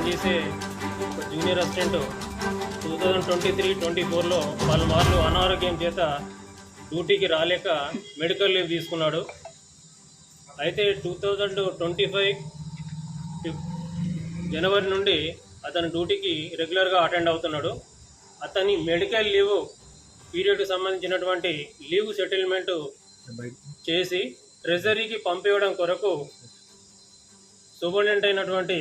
పనిచేసే ఒక junior assistant two thousand twenty three twenty ఫోర్లో పలుమార్లు అనారోగ్యం చేత డ్యూటీకి రాలేక మెడికల్ లీవ్ తీసుకున్నాడు. అయితే టూ థౌజండ్ ట్వంటీ ఫైవ్ జనవరి నుండి అతను డ్యూటీకి రెగ్యులర్గా అటెండ్ అవుతున్నాడు. అతని మెడికల్ లీవ్ పీరియడ్కి సంబంధించినటువంటి లీవ్ సెటిల్మెంట్ చేసి ట్రెజరీకి పంపించడం కొరకు సూపరింటెండెంట్ అయినటువంటి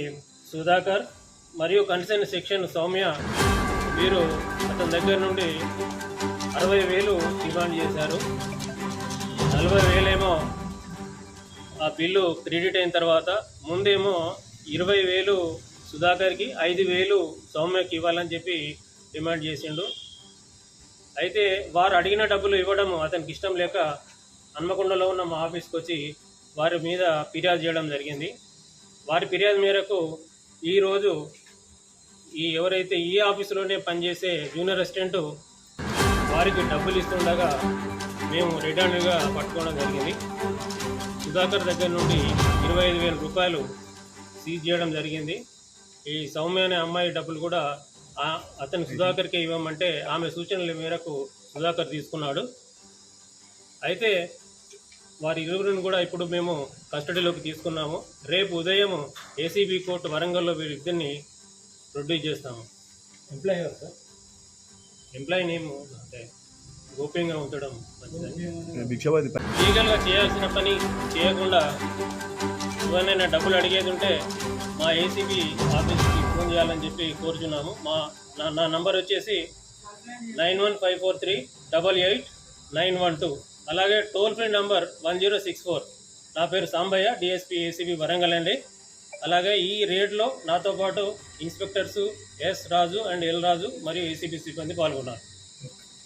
సుధాకర్ మరియు కన్సర్న్ సెక్షన్ సౌమ్య వీరు అతని దగ్గర నుండి అరవై వేలు డిమాండ్ చేశారు. నలభై వేలేమో ఆ బిల్లు క్రెడిట్ అయిన తర్వాత ముందేమో ఇరవై వేలు సుధాకర్కి ఐదు వేలు సౌమ్యకి ఇవ్వాలని చెప్పి డిమాండ్ చేసిండు. అయితే వారు అడిగిన డబ్బులు ఇవ్వడం అతనికి ఇష్టం లేక హన్మకొండలో ఉన్న మా ఆఫీస్కి వచ్చి వారి మీద ఫిర్యాదు చేయడం జరిగింది. వారి ఫిర్యాదు మేరకు ఈరోజు ఈ ఎవరైతే ఈ ఆఫీసులోనే పనిచేసే జూనియర్ అసిస్టెంట్ వారికి డబ్బులు ఇస్తుండగా మేము రిటర్న్గా పట్టుకోవడం జరిగింది. సుధాకర్ దగ్గర నుండి ఇరవై ఐదు వేల రూపాయలు సీజ్ చేయడం జరిగింది. ఈ సౌమ్య అనే అమ్మాయి డబ్బులు కూడా అతను సుధాకర్కే ఇవ్వమంటే ఆమె సూచనల మేరకు సుధాకర్ తీసుకున్నాడు. అయితే వారి ఇరువురిని కూడా ఇప్పుడు మేము కస్టడీలోకి తీసుకున్నాము. రేపు ఉదయం ఏసీబీ కోర్టు వరంగల్లో వీరిద్దరిని ప్రొడ్యూస్ చేస్తాము. Employee sir? ఎంప్లాయీ నేమ్ అంటే గోప్యంగా ఉంచడం భిక్షవాది లీగల్గా చేయాల్సిన పని చేయకుండా ఎవరినైనా డబ్బులు అడిగేది ఉంటే మా ఏసీబీ ఆఫీస్కి ఫోన్ చేయాలని చెప్పి కోరుచున్నాము. మా నా నా నంబర్ వచ్చేసి nine one five four three double eight nine one two. అలాగే toll free number one zero six four. నా పేరు సాంబయ్య డిఎస్పీ ఏసీబీ వరంగల్ అండి. అలాగే ఈ రేడ్లో నాతో పాటు inspectors S Raju and L Raju మరియు ఏసీబీ సిబ్బంది పాల్గొన్నారు.